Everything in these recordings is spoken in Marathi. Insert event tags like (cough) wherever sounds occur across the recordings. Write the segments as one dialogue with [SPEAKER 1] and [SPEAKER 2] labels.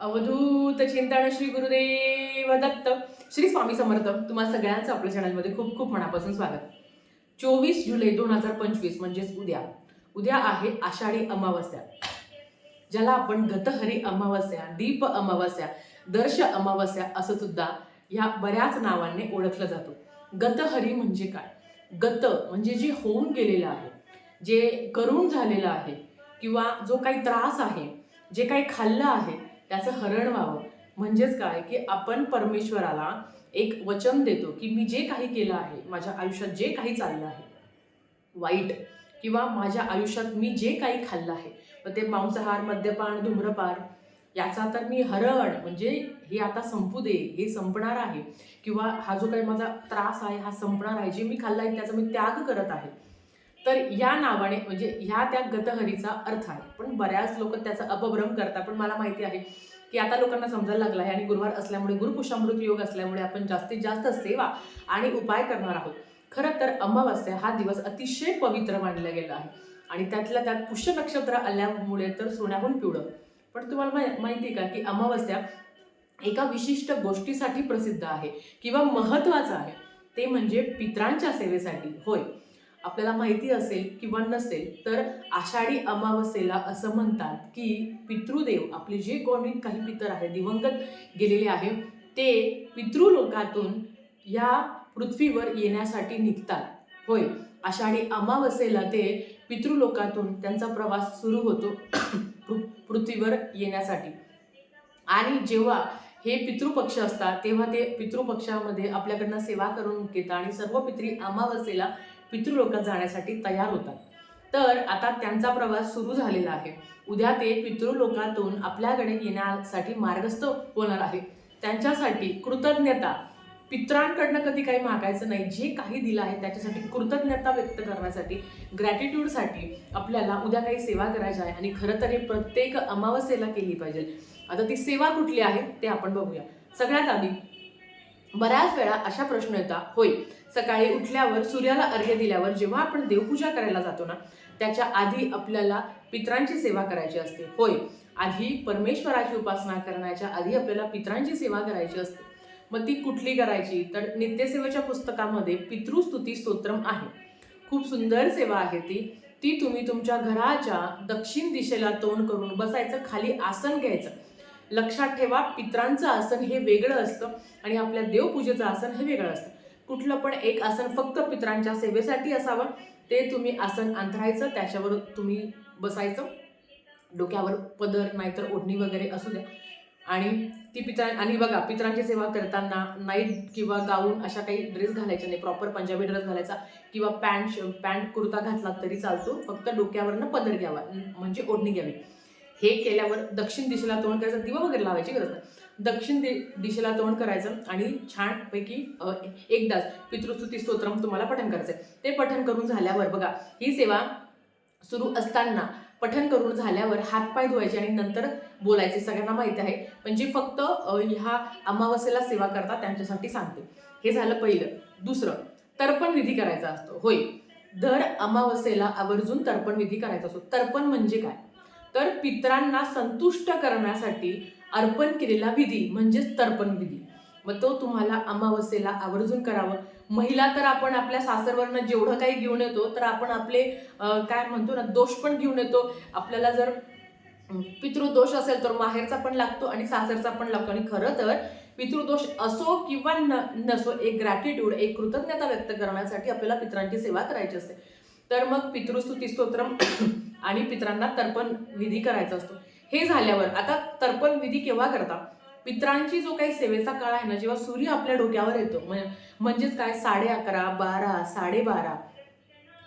[SPEAKER 1] अवधूत चिंतन श्री गुरुदेव दत्त श्री स्वामी समर्थ. तुम्हाला सगळ्यांचं आपल्या चॅनलमध्ये खूप खूप मनापासून स्वागत. चोवीस जुलै दोन हजार पंचवीस म्हणजेच उद्या. उद्या आहे आषाढी अमावस्या. ज्याला आपण गतहरी अमावस्या दीप अमावस्या दर्श अमावस्या असं सुद्धा या बऱ्याच नावांनी ओळखलं जातो. गतहरी म्हणजे काय? गत म्हणजे जे होऊन गेलेलं आहे जे करून झालेलं आहे किंवा जो काही त्रास आहे जे काही खाल्लं आहे त्याचं हरण व्हावं. म्हणजेच काय? की आपण परमेश्वराला एक वचन देतो की मी जे काही केलं आहे माझ्या आयुष्यात जे काही चाललं आहे वाईट किंवा माझ्या आयुष्यात मी जे काही खाल्लं आहे मग ते मांसाहार मद्यपान धूम्रपान याचा तर मी हरण म्हणजे हे आता संपू दे हे संपणार आहे. किंवा हा जो काही माझा त्रास आहे हा संपणार आहे जे मी खाल्ला आहे त्याचा मी त्याग करत आहे. तर या नावाने म्हणजे ह्या त्या गतहरीचा अर्थ आहे. पण बऱ्याच लोक त्याचा अपभ्रम करतात. पण मला माहिती आहे की आता लोकांना समजायला लागलं आहे आणि गुरुवार असल्यामुळे गुरुपुषामृत योग असल्यामुळे आपण जास्तीत जास्त सेवा आणि उपाय करणार आहोत. खरं तर अमावस्या हा दिवस अतिशय पवित्र मानला गेला आहे. आणि त्यातल्या त्यात पुष्य नक्षत्र आल्यामुळे तर सोन्याहून पिवळं. पण तुम्हाला माहिती आहे का की अमावस्या एका विशिष्ट गोष्टीसाठी प्रसिद्ध आहे किंवा महत्वाचं आहे. ते म्हणजे पित्रांच्या सेवेसाठी. होय. आपल्याला माहिती असेल किंवा नसेल तर आषाढी अमावस्येला असं म्हणतात की पितृदेव आपले जे कोणी काही पितर आहे दिवंगत गेलेले आहे ते पितृलोकातून या पृथ्वीवर येण्यासाठी निघतात. होय आषाढी अमावस्येला ते पितृलोकातून त्यांचा प्रवास सुरू होतो (clears throat) पृ- पृथ्वीवर येण्यासाठी. आणि जेव्हा हे पितृपक्ष असतात तेव्हा ते पितृपक्षामध्ये आपल्याकडनं सेवा करून घेतात. आणि सर्व पित्री अमावस्येला पितृलोकात जाण्यासाठी तयार होतात. तर आता त्यांचा प्रवास सुरू झालेला आहे. उद्या ते पितृलोकातून आपल्याकडे येण्यासाठी मार्गस्थ होणार आहे त्यांच्यासाठी कृतज्ञता. पित्रांकडनं कधी काही मागायचं नाही. जे काही दिलं आहे त्याच्यासाठी कृतज्ञता व्यक्त करण्यासाठी ग्रॅटिट्यूडसाठी आपल्याला उद्या काही सेवा करायची आहे. आणि खरं तर हे प्रत्येक अमावस्येला केली पाहिजे. आता ती सेवा कुठली आहे ते आपण बघूया. सगळ्यात आधी बऱ्याच वेळा अशा प्रश्न येतात. होय सकाळी उठल्यावर सूर्याला अर्घ्य दिल्यावर जेव्हा आपण देवपूजा करायला जातो ना त्याच्या आधी आपल्याला पित्रांची सेवा करायची असते. होय आधी परमेश्वराची उपासना करण्याच्या आधी आपल्याला पित्रांची सेवा करायची असते. मग ती कुठली करायची? तर नित्यसेवेच्या पुस्तकामध्ये पितृस्तुती स्तोत्रम आहे. खूप सुंदर सेवा आहे ती. ती तुम्ही तुमच्या घराच्या दक्षिण दिशेला तोंड करून बसायचं खाली आसन घ्यायचं. लक्षात ठेवा पित्रांचं आसन हे वेगळं असतं आणि आपल्या देवपूजेचं आसन हे वेगळं असतं. कुठलं पण एक आसन फक्त पित्रांच्या सेवेसाठी असावं. ते तुम्ही आसन अंथरायचं त्याच्यावर तुम्ही बसायचं. डोक्यावर पदर नाहीतर ओढणी वगैरे असू द्या. आणि ती पित्रा आणि बघा पित्रांची सेवा करताना नाईट किंवा गाऊन अशा काही ड्रेस घालायचे नाही. प्रॉपर पंजाबी ड्रेस घालायचा. किंवा पॅन्ट पॅन्ट कुर्ता घातला तरी चालतो. फक्त डोक्यावरनं पदर घ्यावा. म्हणजे ओढणी घ्यावी. हे केल्यावर दक्षिण दिशेला तोंड करायचं दिवा वगैरे लावायची गरज नाही. दक्षिण दि दिशेला तोंड करायचं आणि छानपैकी एकदाच पितृस्तुती स्तोत्रम तुम्हाला पठण करायचं आहे. ते पठण करून झाल्यावर बघा ही सेवा सुरू असताना पठण करून झाल्यावर हातपाय धुवायचे आणि नंतर बोलायचे. सगळ्यांना माहीत आहे. पण जे फक्त ह्या अमावस्येला सेवा करतात त्यांच्यासाठी सांगते. हे झालं पहिलं. दुसरं तर्पण विधी करायचा असतो. होय. दर अमावस्येला आवर्जून तर्पण विधी करायचा असतो. तर्पण म्हणजे काय? तर पितरांना संतुष्ट करण्यासाठी अर्पण केलेला विधी म्हणजेच तर्पण विधी. मग तो तुम्हाला अमावस्येला आवर्जून करावं. महिला तर आपण आपल्या सासरवरनं जेवढं काही घेऊन येतो तर आपण आपले काय म्हणतो ना दोष पण घेऊन येतो. आपल्याला जर पितृदोष असेल तर माहेरचा पण लागतो आणि सासरचा पण लागतो. आणि खरं तर पितृदोष असो किंवा न नसो एक ग्रॅटिट्यूड एक कृतज्ञता व्यक्त करण्यासाठी आपल्याला पितरांची सेवा करायची असते. तर मग पितृस्तुती स्तोत्रम (coughs) आणि पित्रांना तर्पण विधी करायचा असतो. हे झाल्यावर आता तर्पण विधी केव्हा करता? पित्रांची जो काही सेवेचा काळ आहे ना जेव्हा सूर्य आपल्या डोक्यावर येतो म्हणजेच काय? साडे अकरा बारा साडेबारा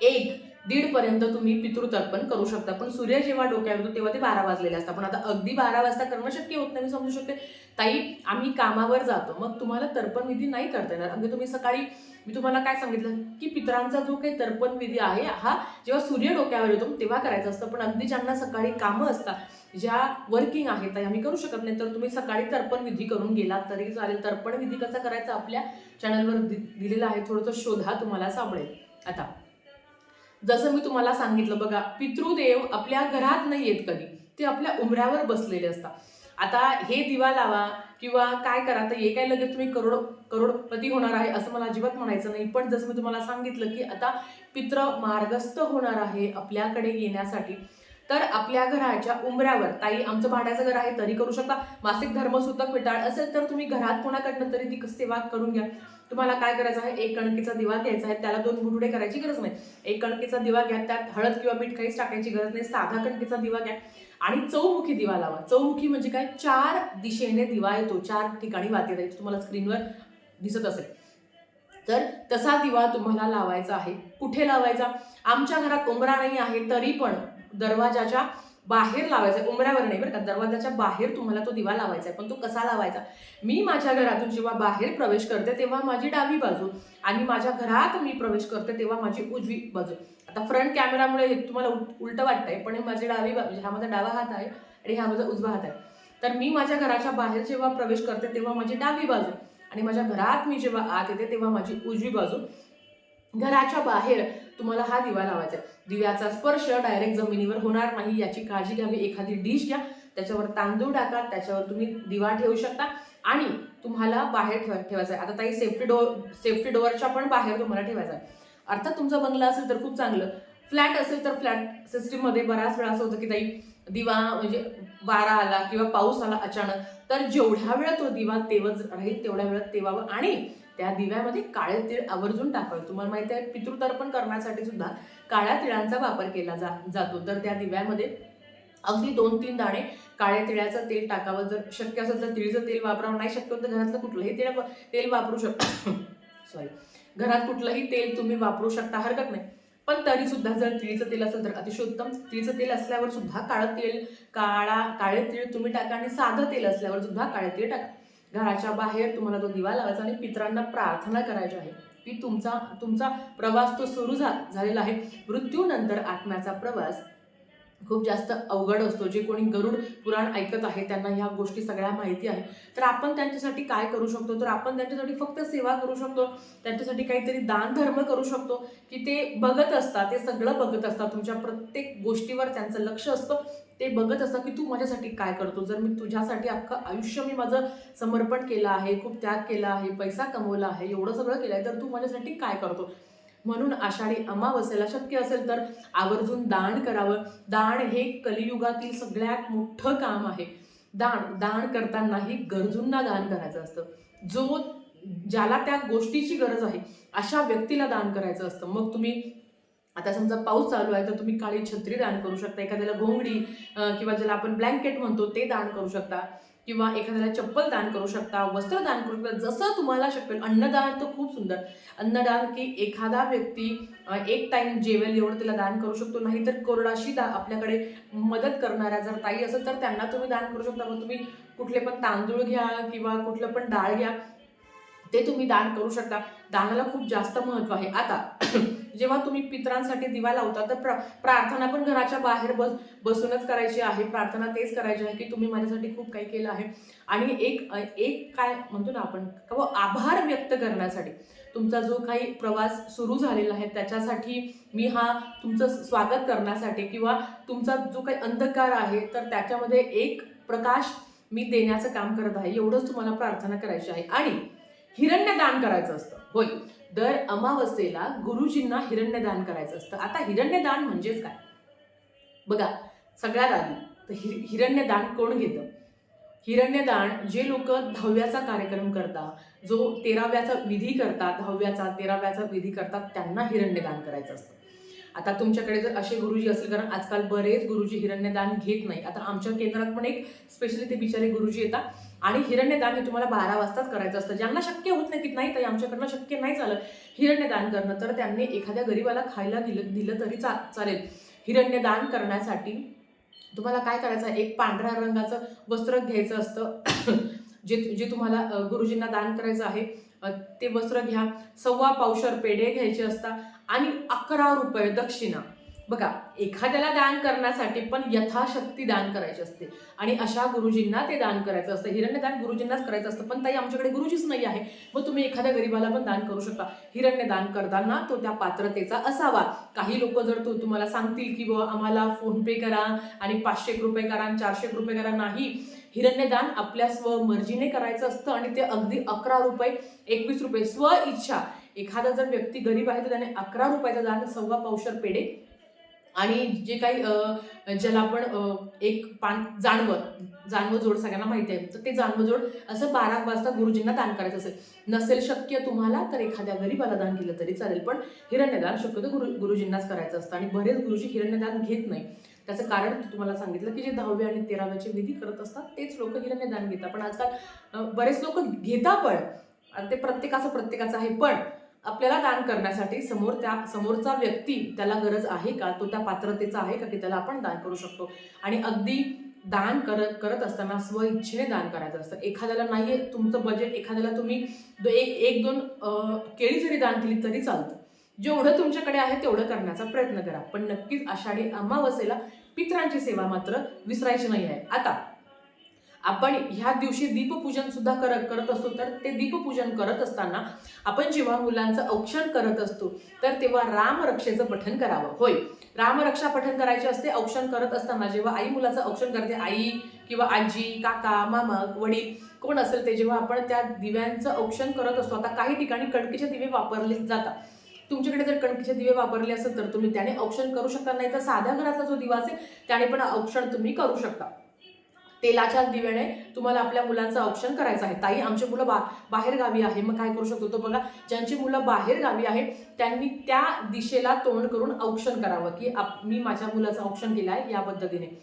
[SPEAKER 1] एक दीडपर्यंत तुम्ही पितृतर्पण करू शकता. पण सूर्य जेव्हा डोक्यावर येतो तेव्हा ते बारा वाजलेले असतात. पण आता अगदी बारा वाजता करणं शक्य होत नाही मी समजू शकते. ताई आम्ही कामावर जातो. मग तुम्हाला तर्पण विधी नाही करता येणार. अगदी तुम्ही सकाळी मी तुम्हाला काय सांगितलं? की पित्रांचा जो काही तर्पण विधी आहे हा जेव्हा सूर्य डोक्यावर येतो तेव्हा करायचा असतं. पण अगदी ज्यांना सकाळी कामं असतात ज्या वर्किंग आहेत त्या आम्ही करू शकत नाही. तर तुम्ही सकाळी तर्पण विधी करून गेलात तरी चालेल. तर्पण विधी कसा करायचा? आपल्या चॅनलवर दि दिलेला आहे. थोडंसं शोधा तुम्हाला सापडेल. आता. जसं मी तुम्हाला सांगितलं बघा पितृदेव आपल्या घरात नाही येत कधी. ते आपल्या उमऱ्यावर बसलेले असतात. आता हे दिवा लावा किंवा काय करा तर हे काय लगेच तुम्ही करोड करोडपती होणार आहे असं मला अजिबात म्हणायचं नाही. पण जसं मी तुम्हाला सांगितलं की आता पित्र मार्गस्थ होणार आहे आपल्याकडे येण्यासाठी तर आपल्या घराच्या उंबऱ्यावर ताई आमचं भाड्याचं घर आहे तरी करू शकता. मासिक धर्मसूतक पिटाळ असेल तर तुम्ही घरात कोणाकडनं तरी ती सेवा करून घ्या. तुम्हाला काय करायचं आहे? एक कणकेचा दिवा घ्यायचा आहे त्याला दोन बुडुडे करायची गरज नाही. एक कणकेचा दिवा घ्या त्यात हळद किंवा मीठ काहीच टाकायची गरज नाही साधा कणकीचा दिवा घ्या आणि चौमुखी दिवा लावा. चौमुखी म्हणजे काय? चार दिशेने दिवा येतो चार ठिकाणी वाती येतो तुम्हाला स्क्रीनवर दिसत असेल. तर तसा दिवा तुम्हाला लावायचा आहे. कुठे लावायचा? आमच्या घरात उमरा नाही आहे तरी पण दरवाजाच्या बाहेर लावायचा आहे. उंबऱ्यावर नाही बरं का दरवाजाच्या बाहेर तुम्हाला तो दिवा लावायचा आहे पण तो कसा लावायचा? मी माझ्या घरातून जेव्हा बाहेर प्रवेश करते तेव्हा माझी डावी बाजू आणि माझ्या घरात मी प्रवेश करते तेव्हा माझी उजवी बाजू. आता फ्रंट कॅमेरामुळे हे तुम्हाला उल- उलटं वाटतंय पण हे माझी डावी बाजू म्हणजे हा माझा डावा हात आहे आणि हा माझा उजवा हात आहे. तर मी माझ्या घराच्या बाहेर जेव्हा प्रवेश करते तेव्हा माझी डावी बाजू आणि माझ्या घरात मी जेव्हा आत येते तेव्हा माझी उजवी बाजू. घराच्या बाहेर तुम्हाला हा दिवा लावायचा आहे. दिव्याचा स्पर्श डायरेक्ट जमिनीवर होणार नाही याची काळजी घ्यावी. एखादी डिश घ्या त्याच्यावर तांदूळ टाका त्याच्यावर तुम्ही दिवा ठेवू शकता. आणि तुम्हाला बाहेर ठेवा ठेवायचा आहे. आता ताई सेफ्टी डोअर सेफ्टी डोअरच्या पण बाहेर तुम्हाला ठेवायचा आहे. अर्थात तुमचा बंगला असेल तर खूप चांगलं. फ्लॅट असेल तर फ्लॅट सिस्टीममध्ये बऱ्याच वेळा असं होतं की ताई दिवा म्हणजे वारा आला किंवा पाऊस आला अचानक तर जेवढ्या वेळा तो दिवा तेवच राहील तेवढ्या वेळात तेवावं. आणि त्या दिव्यामध्ये काळे तीळ आवर्जून टाकावे. तुम्हाला माहिती आहे पितृतर्पण करण्यासाठी सुद्धा काळ्या तिळांचा वापर केला जा जातो. तर त्या दिव्यामध्ये अगदी दोन तीन दाणे काळ्या तिळाचं तेल टाकावं. जर शक्य असेल तर तिळचं तेल वापरावं. नाही शक्य तर घरातलं कुठलंही तेल तेल वापरू शकता. (coughs) सॉरी घरात कुठलंही तेल तुम्ही वापरू शकता. हरकत नाही. पण तरी सुद्धा जर तिळीचं तेल असेल तर अतिशय उत्तम तिळीचं तेल असल्यावर सुद्धा काळं तेल काळा काळे तीळ तुम्ही टाका आणि साधं तेल असल्यावर सुद्धा काळे तीळ टाका. घराच्या बाहेर तुम्हाला तो दिवा लावायचा आणि पितरांना प्रार्थना करायची आहे. की तुमचा तुमचा प्रवास तो सुरू झा झालेला आहे. मृत्यूनंतर आत्म्याचा प्रवास खूप जास्त अवघड असतो. जे कोणी गरुड पुराण ऐकत आहे त्यांना ह्या गोष्टी सगळ्या माहिती आहे. तर आपण त्यांच्यासाठी काय करू शकतो? तर आपण त्यांच्यासाठी फक्त सेवा करू शकतो. त्यांच्यासाठी काहीतरी दान धर्म करू शकतो. की ते बघत असतात ते सगळं बघत असतात. तुमच्या प्रत्येक गोष्टीवर त्यांचं लक्ष असतं. ते बघत असतात की तू माझ्यासाठी काय करतो? जर मी तुझ्यासाठी अख्खं आयुष्य मी माझं समर्पण केलं आहे खूप त्याग केला आहे पैसा कमवला आहे एवढं सगळं केलं आहे तर तू माझ्यासाठी काय करतो? म्हणून आषाढी अमावस्येला शक्य असेल तर आवर्जून दान करावं. दान हे कलियुगातील सगळ्यात मोठं काम आहे. दान दान करतानाही गरजूंना दान करायचं असतं. जो ज्याला त्या गोष्टीची गरज आहे अशा व्यक्तीला दान करायचं असतं. मग तुम्ही आता समजा पाऊस चालू आहे तर तुम्ही काळी छत्री दान करू शकता. एखाद्याला घोंगडी किंवा ज्याला आपण ब्लँकेट म्हणतो ते दान करू शकता. किंवा एखाद्याला चप्पल दान करू शकता वस्त्र दान करू शकता जसं तुम्हाला शक्य अन्नदान तर खूप सुंदर. अन्नदान की एखादा व्यक्ती एक टाइम जेवेल एवढं तिला दान करू शकतो. नाही तर कोरडाशी दा आपल्याकडे मदत करणाऱ्या जर ताई असेल तर त्यांना तुम्ही दान करू शकता. मग तुम्ही कुठले पण तांदूळ घ्या किंवा कुठलं पण डाळ घ्या. ते तुम्ही दान करू शकता. दानाला खूप जास्त महत्त्व आहे. आता (clears throat) जेव्हा तुम्ही पितरांसाठी दिवा लावता तर प्र प्रार्थना पण घराच्या बाहेर बस बसूनच करायची आहे. प्रार्थना तेच करायची आहे की तुम्ही माझ्यासाठी खूप काही केलं आहे. आणि एक एक काय म्हणतो ना आपण का आभार व्यक्त करण्यासाठी. तुमचा जो काही प्रवास सुरू झालेला आहे त्याच्यासाठी मी हा तुमचं स्वागत करण्यासाठी किंवा तुमचा जो काही अंधकार आहे तर त्याच्यामध्ये एक प्रकाश मी देण्याचं काम करत आहे. एवढंच तुम्हाला प्रार्थना करायची आहे. आणि हिरण्यदान करायचं असतं. होय. दर अमावस्येला गुरुजींना हिरण्यदान करायचं असतं. आता हिरण्यदान म्हणजेच काय? बघा सगळ्यात आधी तर हि हिरण्यदान कोण घेतं? हिरण्यदान जे लोक दहाव्याचा कार्यक्रम करतात जो तेराव्याचा विधी करतात दहाव्याचा तेराव्याचा विधी करतात त्यांना हिरण्यदान करायचं असतं. आता तुमच्याकडे जर असे गुरुजी असतील कारण आजकाल बरेच गुरुजी हिरण्यदान घेत नाही. आता आमच्या केंद्रात पण एक स्पेशली ते बिचारे गुरुजी येतात. आणि हिरण्यदान हे तुम्हाला बारा वाजताच करायचं असतं. ज्यांना शक्य होत नाही की नाही ताई आमच्याकडनं शक्य नाही चालत. हिरण्यदान करणं तर त्यांनी एखाद्या गरीबाला खायला दिलं दिलं तरी चा चालेल. हिरण्यदान करण्यासाठी तुम्हाला काय करायचं आहे? एक पांढऱ्या रंगाचं वस्त्र घ्यायचं असतं (coughs) जे जे तुम्हाला गुरुजींना दान करायचं आहे. ते वस्त्र घ्या. सव्वा पावशर पेढे घ्यायचे असतात आणि अकरा रुपये दक्षिणा. बघा एखाद्याला दान करण्यासाठी पण यथाशक्ती दान करायची असते. आणि अशा गुरुजींना ते दान करायचं असतं. हिरण्यदान गुरुजींनाच करायचं असतं पण ताई आमच्याकडे गुरुजीच नाही आहे. मग तुम्ही एखाद्या गरीबाला पण दान करू शकता. हिरण्यदान करताना तो त्या पात्रतेचा असावा. काही लोक जर तो तुम्हाला सांगतील की बुवा आम्हाला फोनपे करा आणि पाचशे रुपये करा आणि चारशे रुपये करा. नाही. हिरण्यदान आपल्या स्वमर्जीने करायचं असतं आणि ते अगदी अकरा रुपये एकवीस रुपये स्व इच्छा. एखादा जर व्यक्ती गरीब आहे तर त्याने अकरा रुपयाचं दान सव्वा पावशर पेढे आणि जे काही ज्याला आपण एक पान जानवं जानवं जोड सगळ्यांना माहिती आहे. तर ते जानवं जोड असं बारा वाजता गुरुजींना दान करायचं असेल. नसेल शक्य तुम्हाला तर एखाद्या गरीबाला दान केलं तरी चालेल. पण हिरण्यदान शक्यतो गुरु गुरुजींनाच करायचं असतं. आणि बरेच गुरुजी हिरण्यदान घेत नाही. त्याचं कारण तुम्हाला सांगितलं की जे दहावे आणि तेराव्याचे विधी करत असतात तेच लोक हिरण्यदान घेतात. पण आजकाल बरेच लोक घेता पण ते प्रत्येकाचं प्रत्येकाचं आहे. पण आपल्याला दान करण्यासाठी समोर त्या समोरचा व्यक्ती त्याला गरज आहे का? तो त्या पात्रतेचा आहे का? की त्याला आपण दान करू शकतो? आणि अगदी दान करत करत असताना स्वइच्छेने दान करायचं असतं. एखाद्याला नाहीये तुमचं बजेट एखाद्याला तुम्ही दो- एक एक दोन केळी जरी दान केली तरी चालतं. जेवढं तुमच्याकडे आहे तेवढं करण्याचा प्रयत्न करा. पण नक्कीच आषाढी अमावस्येला पित्रांची सेवा मात्र विसरायची नाही आहे. आता आपण ह्या दिवशी दीपपूजन सुद्धा करत करत असतो. तर ते दीपपूजन करत असताना आपण जेव्हा मुलांचं औक्षण करत असतो तर तेव्हा रामरक्षेचं पठण करावं. होय. रामरक्षा पठण करायचे असते औक्षण करत असताना जेव्हा आई मुलाचं औक्षण करते आई किंवा आजी काका मामा वडील कोण असेल ते जेव्हा आपण त्या दिव्यांचं औक्षण करत असतो. आता काही ठिकाणी कणकीचे दिवे वापरले जातात. तुमच्याकडे जर कणकीचे दिवे वापरले असेल तर तुम्ही त्याने औक्षण करू शकता. नाही तर साध्या घरातला जो दिवा असेल त्याने पण औक्षण तुम्ही करू शकता. तेलाच्या दिव्याने तुम्हाला आपल्या मुलांचं औक्षण करायचं आहे. ताई आमची मुलं बा बाहेर गावी आहे. मग काय करू शकतो तो बघा. ज्यांची मुलं बाहेर गावी आहे त्यांनी त्या दिशेला तोंड करून औक्षण करावं की आप मी माझ्या मुलाचं औक्षण केलं आहे या पद्धतीने.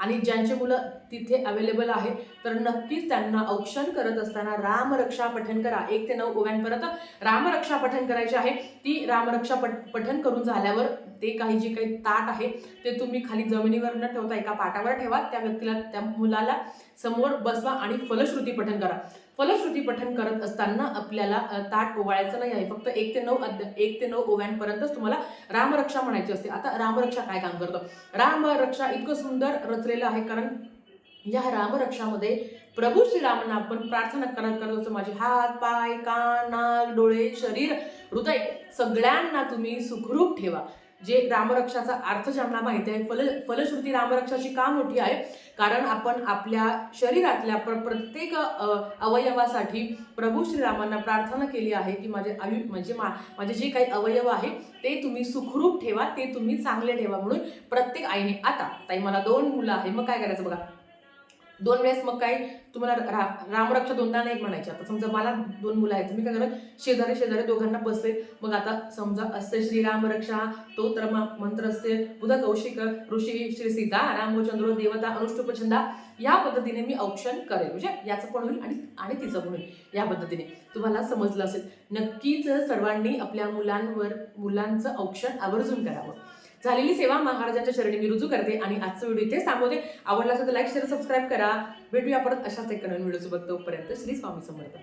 [SPEAKER 1] आणि ज्यांची मुलं तिथे अवेलेबल आहे तर नक्कीच त्यांना औक्षण करत असताना रामरक्षा पठण करा. एक ते नऊ ओव्यांपर्यंत रामरक्षा पठण करायची आहे. ती रामरक्षा पठ पठण करून झाल्यावर ते काही जे काही ताट आहे ते तुम्ही खाली जमिनीवर न ठेवता एका पाटावर ठेवा. त्या व्यक्तीला त्या मुलाला समोर बसवा आणि फलश्रुती पठण करा. फलश्रुती पठण करत असताना आपल्याला ताट ओवाळायचं नाही आहे. फक्त एक ते नऊ अध्या एक ते नऊ ओव्यांपर्यंतच तुम्हाला रामरक्षा म्हणायची असते. आता रामरक्षा काय काम करतो? रामरक्षा इतकं सुंदर रचलेलं आहे कारण या रामरक्षामध्ये प्रभू श्रीरामांना आपण प्रार्थना करत करत असतो. माझे हात पाय कान नाक डोळे शरीर हृदय सगळ्यांना तुम्ही सुखरूप ठेवा. जे रामरक्षाचा अर्थ ज्यांना माहिती आहे फल फलश्रुती रामरक्षाची का मोठी आहे? कारण आपण आपल्या शरीरातल्या प्र प्रत्येक अवयवासाठी प्रभू श्रीरामांना प्रार्थना केली आहे की माझे आयु म्हणजे मा माझे जे काही अवयव आहे ते तुम्ही सुखरूप ठेवा ते तुम्ही चांगले ठेवा म्हणून प्रत्येक आईने आता ताई मला दोन मुलं आहे मग काय करायचं बघा? दोन वेळेस मग काय तुम्हाला रा रामरक्षा दोनदा नाही म्हणायचे. आता समजा मला दोन मुलं आहेत तुम्ही काय करत शेजारी शेजारी दोघांना बसते मग आता समजा असते श्री रामरक्षा तो तर मंत्र असते. उदा कौशिक ऋषी श्री सीता रामचंद्र देवता अनुष्टुप छंदा या पद्धतीने मी औक्षण करेल. म्हणजे याचं पण होईल? आणि आणि तिचं पण होईल? या पद्धतीने. तुम्हाला समजलं असेल. नक्कीच सर्वांनी आपल्या मुलांवर मुलांचं औक्षण आवर्जून करावं. झालेली सेवा महाराजांच्या चरणी मी रुजू करते आणि आजचा व्हिडिओ इथेच थांबवते. आवडला असेल तर लाईक शेअर सबस्क्राईब करा. भेटूया परत अशाच एक नवीन व्हिडिओसोबत तोपर्यंत श्री स्वामी समर्थ.